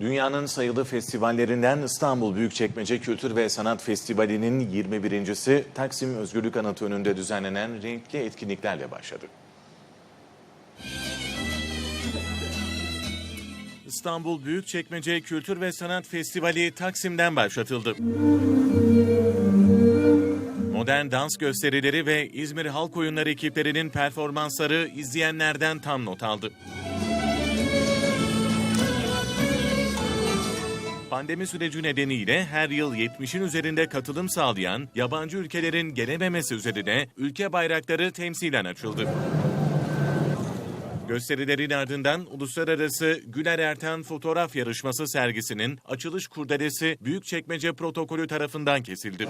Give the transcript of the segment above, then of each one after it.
Dünyanın sayılı festivallerinden İstanbul Büyükçekmece Kültür ve Sanat Festivali'nin 21.si Taksim Özgürlük Anıtı önünde düzenlenen renkli etkinliklerle başladı. İstanbul Büyükçekmece Kültür ve Sanat Festivali Taksim'den başlatıldı. Modern dans gösterileri ve İzmir Halk Oyunları ekiplerinin performansları izleyenlerden tam not aldı. Pandemi süreci nedeniyle her yıl 70'in üzerinde katılım sağlayan yabancı ülkelerin gelememesi üzerine ülke bayrakları temsilen açıldı. Gösterilerin ardından uluslararası Güler Erten fotoğraf yarışması sergisinin açılış kurdelesi Büyükçekmece protokolü tarafından kesildi.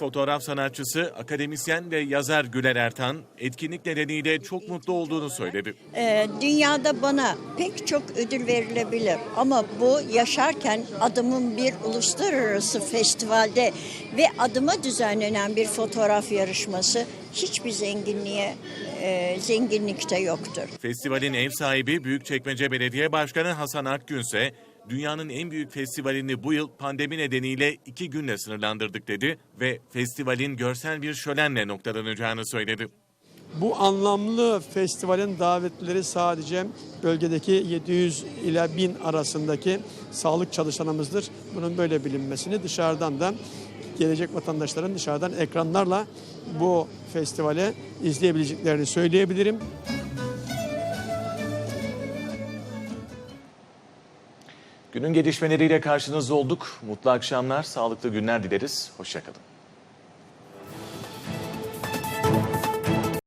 Fotoğraf sanatçısı, akademisyen ve yazar Güler Ertan, etkinlik nedeniyle çok mutlu olduğunu söyledi. Ee, dünyada bana pek çok ödül verilebilir ama bu yaşarken adımın bir uluslararası festivalde ve adıma düzenlenen bir fotoğraf yarışması hiçbir zenginliğe e, zenginlikte yoktur. Festivalin ev sahibi Büyükçekmece Belediye Başkanı Hasan Akgün ise dünyanın en büyük festivalini bu yıl pandemi nedeniyle iki günle sınırlandırdık dedi ve festivalin görsel bir şölenle noktalanacağını söyledi. Bu anlamlı festivalin davetlileri sadece bölgedeki 700 ile 1000 arasındaki sağlık çalışanımızdır. Bunun böyle bilinmesini dışarıdan da gelecek vatandaşların dışarıdan ekranlarla bu festivale izleyebileceklerini söyleyebilirim. Günün gelişmeleriyle karşınızda olduk. Mutlu akşamlar, sağlıklı günler dileriz. Hoşçakalın.